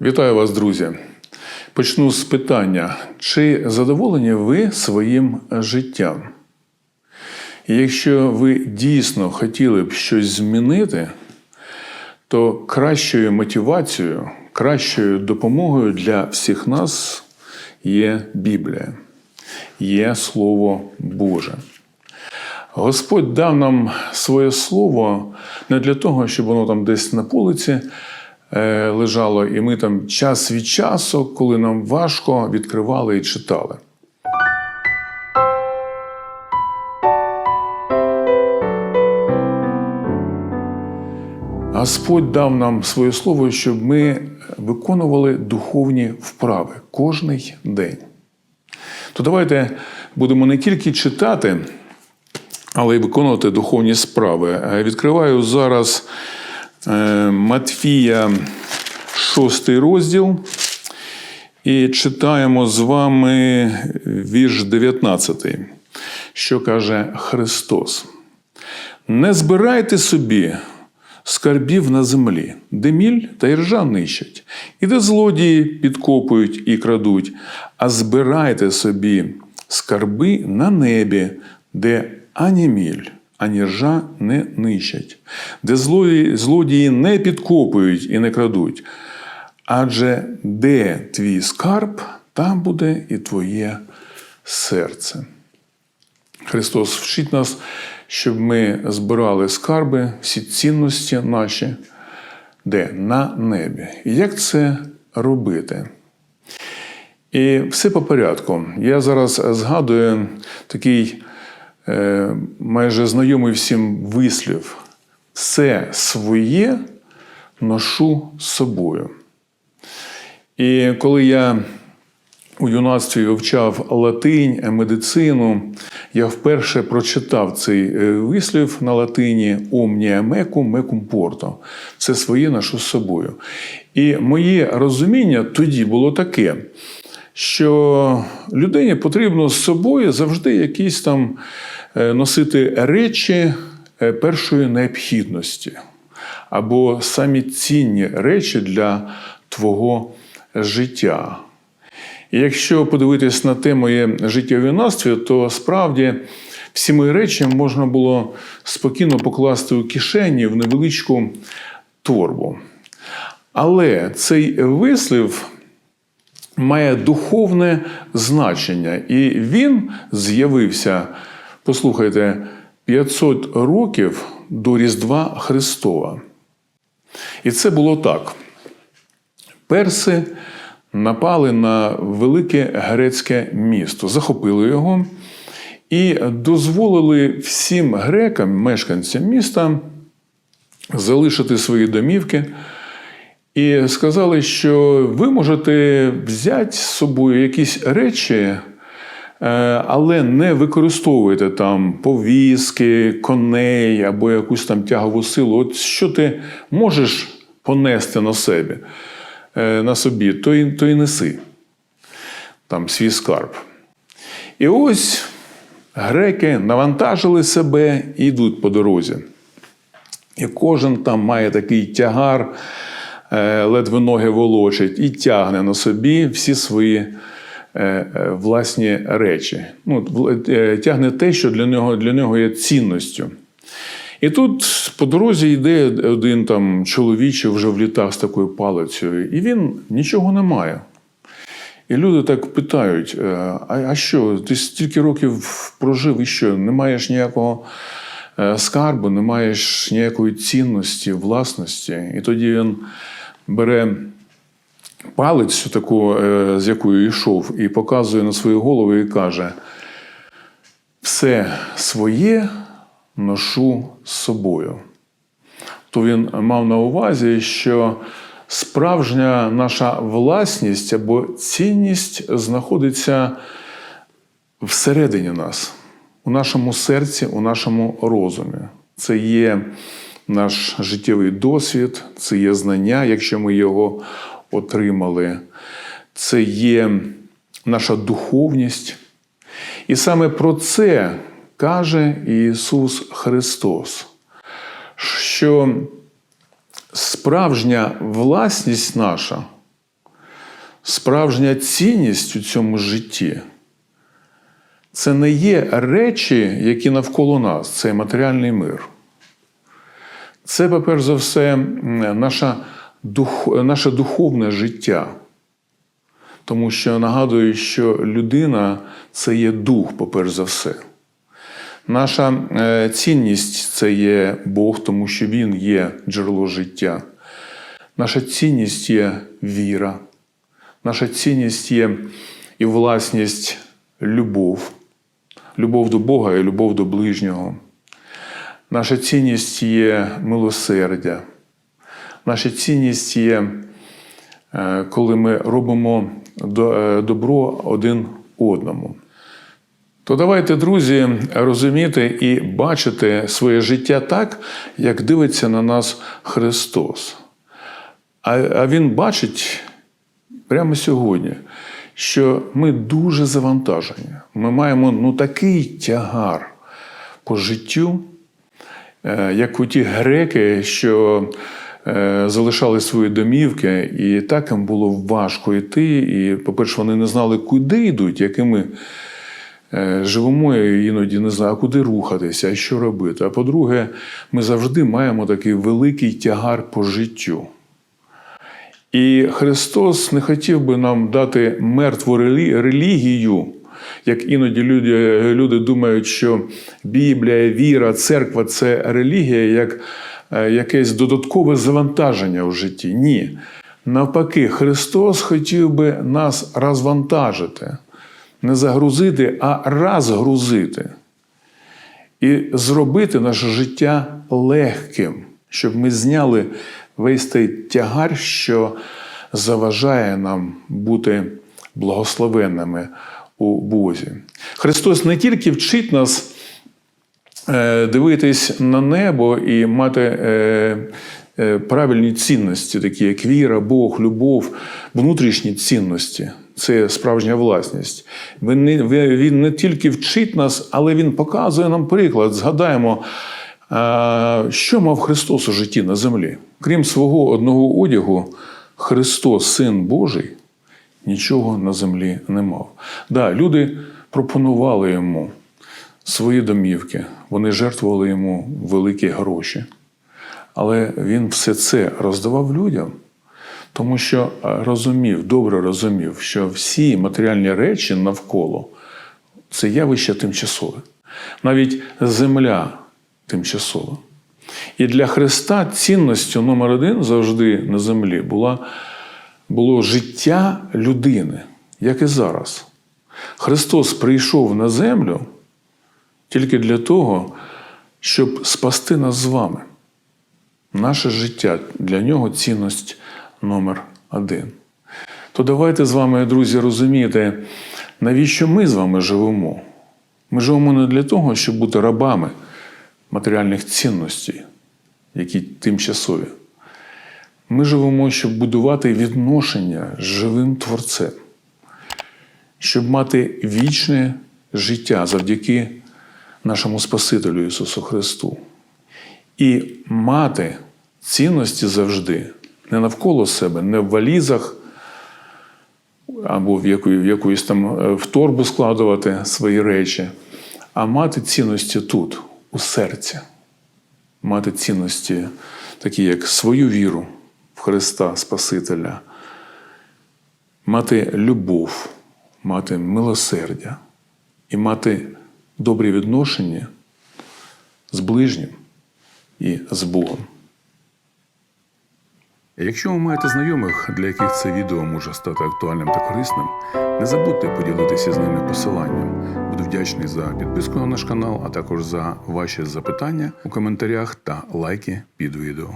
Вітаю вас, друзі. Почну з питання: чи задоволені ви своїм життям? Якщо ви дійсно хотіли б щось змінити, то кращою мотивацією, кращою допомогою для всіх нас є Біблія, є Слово Боже. Господь дав нам своє слово не для того, щоб воно там десь на полиці лежало, і ми там час від часу, коли нам важко, відкривали і читали. Господь дав нам своє слово, щоб ми виконували духовні вправи кожний день. То давайте будемо не тільки читати, але й виконувати духовні справи. Е, Відкриваю зараз е, Матфія, 6 розділ, і читаємо з вами вірш 19, що каже Христос. Не збирайте собі скарбів на землі, де міль та іржа нищать, і де злодії підкопують і крадуть, а збирайте собі скарби на небі, де ані міль, ані ржа не нищать, де злодії, не підкопують і не крадуть. Адже де твій скарб, там буде і твоє серце. Христос вчить нас, щоб ми збирали скарби, всі цінності наші, де на небі. Як це робити? І все по порядку. Я зараз згадую такий майже знайомий всім вислів: все своє ношу з собою. І коли я у юнацтві вивчав латинь, е, медицину, я вперше прочитав цей е, вислів на латині Omnia mecum, mecum porto. Це своє ношу з собою. І моє розуміння тоді було таке, що людині потрібно з собою завжди якісь там е, носити речі е, першої необхідності або самі цінні речі для твого життя. І якщо подивитись на те моє життєве юнацтві, то справді всі мої речі можна було спокійно покласти у кишені в невеличку торбу. Але цей вислів має духовне значення, і він з'явився, послухайте, 500 років до Різдва Христова. І це було так. Перси напали на велике грецьке місто, захопили його і дозволили всім грекам, мешканцям міста, залишити свої домівки. І сказали, що ви можете взяти з собою якісь речі, е, але не використовуйте там повізки, коней або якусь там тягову силу. От що ти можеш понести на себе, е, на собі, то й, то й неси там свій скарб. І ось греки навантажили себе і йдуть по дорозі. І кожен там має такий тягар, ледве ноги волочить, і тягне на собі всі свої е, е, власні речі. Ну, е, тягне те, що для нього, для нього є цінністю. І тут по дорозі йде один там чоловіче вже в літах з такою палицею, і він нічого не має. І люди так питають: е, а, а що, ти стільки років прожив і що? Не маєш ніякого е, скарбу, не маєш ніякої цінності, власності. І тоді він бере палицю, таку, е, з якою йшов, і показує на свою голову і каже: все своє ношу з собою. То він мав на увазі, що справжня наша власність або цінність знаходиться всередині нас, у нашому серці, у нашому розумі. Це є наш життєвий досвід, це є знання, якщо ми його отримали, це є наша духовність. І саме про це каже Ісус Христос, що справжня власність наша справжня цінність у цьому житті це не є речі, які навколо нас, це матеріальний мир. Це, перш за все, наша, дух, наше духовне життя. Тому що нагадую, що людина це є дух, по-перш за все. Наша е, цінність це є Бог, тому що Він є джерело життя. Наша цінність є віра. Наша цінність є і власність любов, любов до Бога і любов до ближнього. Наша цінність є милосердя. Наша цінність є, е, коли ми робимо е, добро один одному. То давайте, друзі, розуміти і бачити своє життя так, як дивиться на нас Христос. А, Він бачить прямо сьогодні, що ми дуже завантажені. Ми маємо ну, такий тягар по життю, як у ті греки, що е, залишали свої домівки, і так їм було важко йти. І, по-перше, вони не знали, куди йдуть, якими е, живемо і іноді не знаю, куди рухатися, а що робити. А по-друге, ми завжди маємо такий великий тягар по життю. І Христос не хотів би нам дати мертву релігію, як іноді люди, люди думають, що Біблія, віра, церква це релігія, як е, якесь додаткове завантаження у житті. Ні. Навпаки, Христос хотів би нас розвантажити, не загрузити, а розгрузити і зробити наше життя легким, щоб ми зняли весь той тягар, що заважає нам бути благословенними у Бозі. Христос не тільки вчить нас е, дивитись на небо і мати е, е, правильні цінності, такі як віра, Бог, любов, внутрішні цінності. Це справжня власність. Він не, він не тільки вчить нас, але він показує нам приклад. Згадаємо, що мав Христос у житті на землі. Крім свого одного одягу, Христос, Син Божий, нічого на землі не мав. Да, люди пропонували йому свої домівки, вони жертвували йому великі гроші. Але він все це роздавав людям, тому що е, розумів, добре розумів, що всі матеріальні речі навколо це явище тимчасове. Навіть земля тимчасова. І для Христа цінністю номер один завжди на землі була, було життя людини, як і зараз. Христос прийшов на землю тільки для того, щоб спасти нас з вами. Наше життя для нього цінність номер один. То давайте з вами, друзі, розуміти, навіщо ми з вами живемо. Ми живемо не для того, щоб бути рабами матеріальних цінностей, які тимчасові. Ми живемо, щоб будувати відношення з живим Творцем, щоб мати вічне життя завдяки нашому Спасителю Ісусу Христу. І мати цінності завжди не навколо себе, не в валізах або в, якої, в якоїсь там е, в торбу складувати свої речі, а мати цінності тут, у серці. Мати цінності, такі як свою віру в Христа Спасителя, мати любов, мати милосердя і мати добрі відношення з ближнім і з Богом. Якщо ви маєте знайомих, для яких це відео може стати актуальним та корисним, не забудьте поділитися з ними посиланням. Буду вдячний за підписку на наш канал, а також за ваші запитання у коментарях та лайки під відео.